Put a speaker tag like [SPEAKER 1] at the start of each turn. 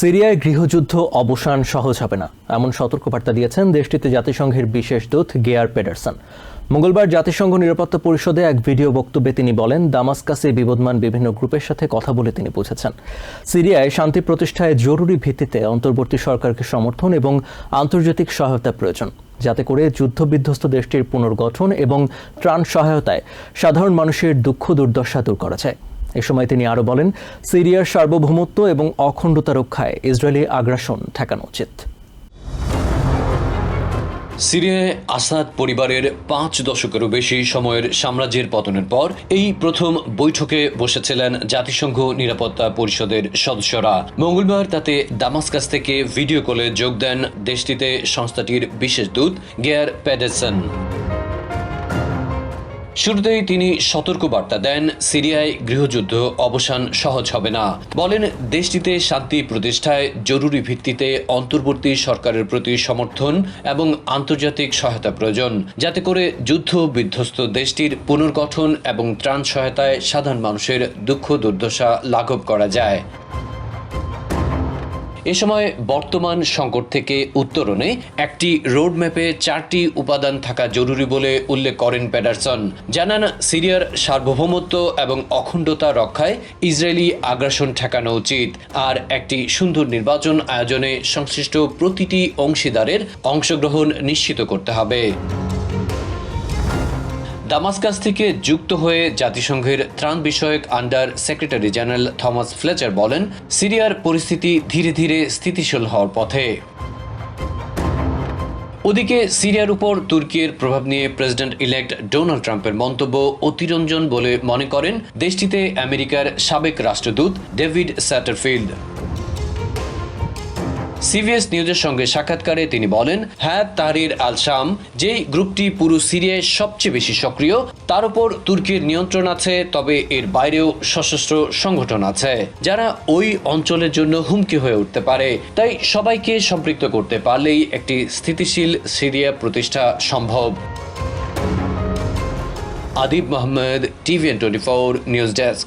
[SPEAKER 1] সিরিয়ায় গৃহযুদ্ধ অবসান সহজ হবে না, এমন সতর্কবার্তা দিয়েছেন দেশটিতে জাতিসংঘের বিশেষ দূত গেয়ার পেডারসন মঙ্গলবার জাতিসংঘ নিরাপত্তা পরিষদে এক ভিডিও বক্তব্যে তিনি বলেন, দামাস্কাসে বিবদমান বিভিন্ন গ্রুপের সাথে কথা বলে তিনি বুঝেছেন। সিরিয়ায় শান্তি প্রতিষ্ঠায় জরুরি ভিত্তিতে অন্তর্বর্তী সরকারকে সমর্থন এবং আন্তর্জাতিক সহায়তা প্রয়োজন। যাতে করে যুদ্ধবিধ্বস্ত দেশটির পুনর্গঠন এবং ত্রাণ সহায়তায় সাধারণ মানুষের দুঃখ দুর্দশা দূর করা যায়। এ সময় তিনি আরও বলেন, সিরিয়ার সার্বভৌমত্ব এবং অখণ্ডতা রক্ষায় ইসরায়েলি আগ্রাসন ঠেকানো উচিত।
[SPEAKER 2] সিরিয়ায় আসাদ পরিবারের পাঁচ দশকেরও বেশি সময়ের সাম্রাজ্যের পতনের পর এই প্রথম বৈঠকে বসেছিলেন জাতিসংঘ নিরাপত্তা পরিষদের সদস্যরা। মঙ্গলবার তাতে দামাস্কাস থেকে ভিডিও কলে যোগ দেন দেশটিতে সংস্থাটির বিশেষ দূত গেয়ার প্যাডেসন। শুরুতেই তিনি সতর্কবার্তা দেন, সিরিয়ায় গৃহযুদ্ধ অবসান সহজ হবে না। বলেন, দেশটিতে শান্তি প্রতিষ্ঠায় জরুরি ভিত্তিতে অন্তর্বর্তী সরকারের প্রতি সমর্থন এবং আন্তর্জাতিক সহায়তা প্রয়োজন, যাতে করে যুদ্ধ বিধ্বস্ত দেশটির পুনর্গঠন এবং ত্রাণ সহায়তায় সাধারণ মানুষের দুঃখ দুর্দশা লাঘব করা যায়। এ সময় বর্তমান সংকট থেকে উত্তরণে একটি রোডম্যাপে চারটি উপাদান থাকা জরুরি বলে উল্লেখ করেন প্যাডারসন জানান সিরিয়ার সার্বভৌমত্ব এবং অখণ্ডতা রক্ষায় ইসরায়েলি আগ্রাসন ঠেকানো উচিত। আর একটি সুন্দর নির্বাচন আয়োজনে সংশ্লিষ্ট প্রতিটি অংশীদারের অংশগ্রহণ নিশ্চিত করতে হবে। দামাস্কাস থেকে যুক্ত হয়ে জাতিসংঘের ত্রাণ বিষয়ক under secretary general Thomas Fletcher বলেন, সিরিয়ার পরিস্থিতি ধীরে ধীরে স্থিতিশীল হওয়ার পথে। ওদিকে সিরিয়ার উপর তুর্কির প্রভাব নিয়ে প্রেসিডেন্ট ইলেক্ট ডোনাল্ড ট্রাম্পের মন্তব্য অতিরঞ্জন বলে মনে করেন, দেশটিতে আমেরিকার সাবেক রাষ্ট্রদূত ডেভিড স্যাটারফিল্ড সিভিএস নিউজের সঙ্গে সাক্ষাৎকারে তিনি বলেন হ্যাঁ তাহরির আল শাম যেই গ্রুপটি পুরো সিরিয়ায় সবচেয়ে বেশি সক্রিয়, তার উপর তুর্কির নিয়ন্ত্রণ আছে, তবে এর বাইরেও সশস্ত্র সংগঠন আছে, যারা ওই অঞ্চলের জন্য হুমকি হয়ে উঠতে পারে। তাই সবাইকে সম্পৃক্ত করতে পারলেই একটি স্থিতিশীল সিরিয়া প্রতিষ্ঠা সম্ভব। Adib Mohammad, TVN twenty four news desk.